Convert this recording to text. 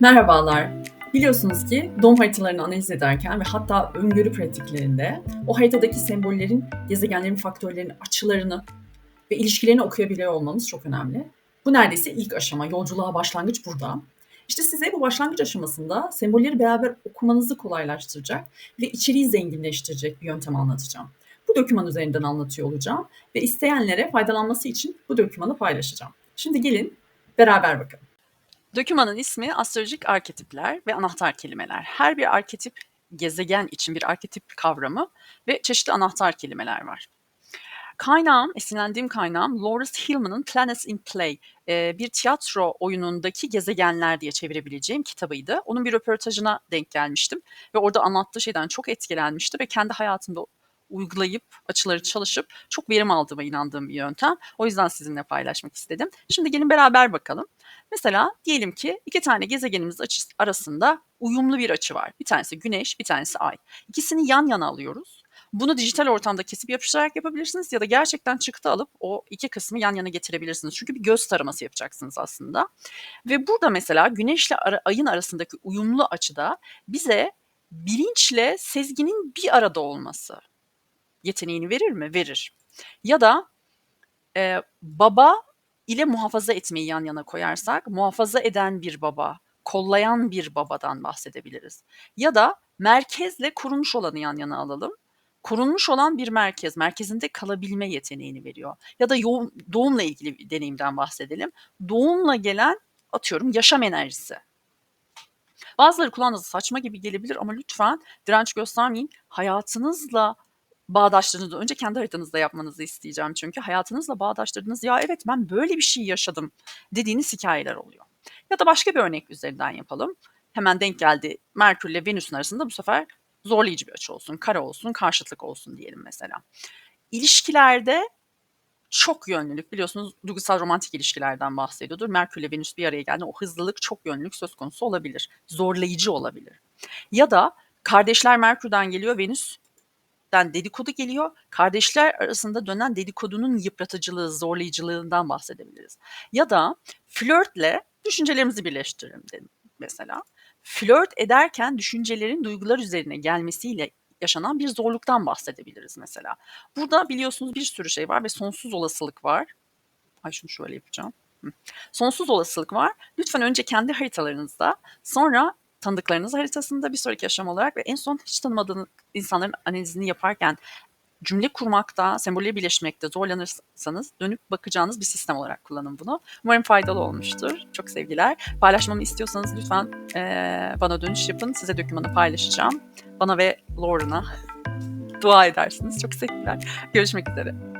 Merhabalar. Biliyorsunuz ki doğum haritalarını analiz ederken ve hatta öngörü pratiklerinde o haritadaki sembollerin, gezegenlerin faktörlerini, açılarını ve ilişkilerini okuyabiliyor olmamız çok önemli. Bu neredeyse ilk aşama, yolculuğa başlangıç burada. İşte size bu başlangıç aşamasında sembolleri beraber okumanızı kolaylaştıracak ve içeriği zenginleştirecek bir yöntem anlatacağım. Bu doküman üzerinden anlatıyor olacağım ve isteyenlere faydalanması için bu dokümanı paylaşacağım. Şimdi gelin beraber bakalım. Dokümanın ismi astrolojik arketipler ve anahtar kelimeler. Her bir arketip gezegen için bir arketip kavramı ve çeşitli anahtar kelimeler var. Kaynağım, esinlendiğim kaynağım Lawrence Hillman'ın Planets in Play, e, bir tiyatro oyunundaki gezegenler diye çevirebileceğim kitabıydı. Onun bir röportajına denk gelmiştim ve orada anlattığı şeyden çok etkilenmişti ve kendi hayatımda uygulayıp açıları çalışıp çok verim aldığıma inandığım bir yöntem. O yüzden sizinle paylaşmak istedim. Şimdi gelin beraber bakalım. Mesela diyelim ki iki tane gezegenimiz arasında uyumlu bir açı var. Bir tanesi güneş, bir tanesi ay. İkisini yan yana alıyoruz. Bunu dijital ortamda kesip yapıştırarak yapabilirsiniz ya da gerçekten çıktı alıp o iki kısmı yan yana getirebilirsiniz. Çünkü bir göz taraması yapacaksınız aslında. Ve burada mesela güneşle ayın arasındaki uyumlu açıda bize bilinçle sezginin bir arada olması yeteneğini verir mi? Verir. Ya da e, baba ile muhafaza etmeyi yan yana koyarsak muhafaza eden bir baba, kollayan bir babadan bahsedebiliriz. Ya da merkezle kurulmuş olanı yan yana alalım. Kurulmuş olan bir merkez, merkezinde kalabilme yeteneğini veriyor. Ya da yoğun, doğumla ilgili bir deneyimden bahsedelim. Doğumla gelen atıyorum yaşam enerjisi. Bazıları kulağınıza saçma gibi gelebilir ama lütfen direnç göstermeyin. Hayatınızla bağdaştırdığınızda önce kendi haritanızda yapmanızı isteyeceğim çünkü hayatınızla bağdaştırdığınız ya evet ben böyle bir şey yaşadım dediğiniz hikayeler oluyor. Ya da başka bir örnek üzerinden yapalım. Hemen denk geldi Merkür ile Venüs'ün arasında bu sefer zorlayıcı bir açı olsun, kara olsun, karşıtlık olsun diyelim mesela. İlişkilerde çok yönlülük biliyorsunuz duygusal romantik ilişkilerden bahsediyordur. Merkür ile Venüs bir araya geldi. O hızlılık çok yönlülük söz konusu olabilir. Zorlayıcı olabilir. Ya da kardeşler Merkür'den geliyor, Venüs den dedikodu geliyor. Kardeşler arasında dönen dedikodunun yıpratıcılığı, zorlayıcılığından bahsedebiliriz. Ya da flörtle düşüncelerimizi birleştirelim dedim mesela. Flört ederken düşüncelerin duygular üzerine gelmesiyle yaşanan bir zorluktan bahsedebiliriz mesela. Burada biliyorsunuz bir sürü şey var ve sonsuz olasılık var. Ay şunu şöyle yapacağım. Sonsuz olasılık var. Lütfen önce kendi haritalarınızda sonra tanıdıklarınız haritasında bir sonraki aşama olarak ve en son hiç tanımadığınız insanların analizini yaparken cümle kurmakta, sembolleri birleştirmekte zorlanırsanız dönüp bakacağınız bir sistem olarak kullanın bunu. Umarım faydalı olmuştur. Çok sevgiler. Paylaşmamı istiyorsanız lütfen e, bana dönüş yapın. Size dokümanı paylaşacağım. Bana ve Lauren'a dua edersiniz. Çok sevgiler. Görüşmek üzere.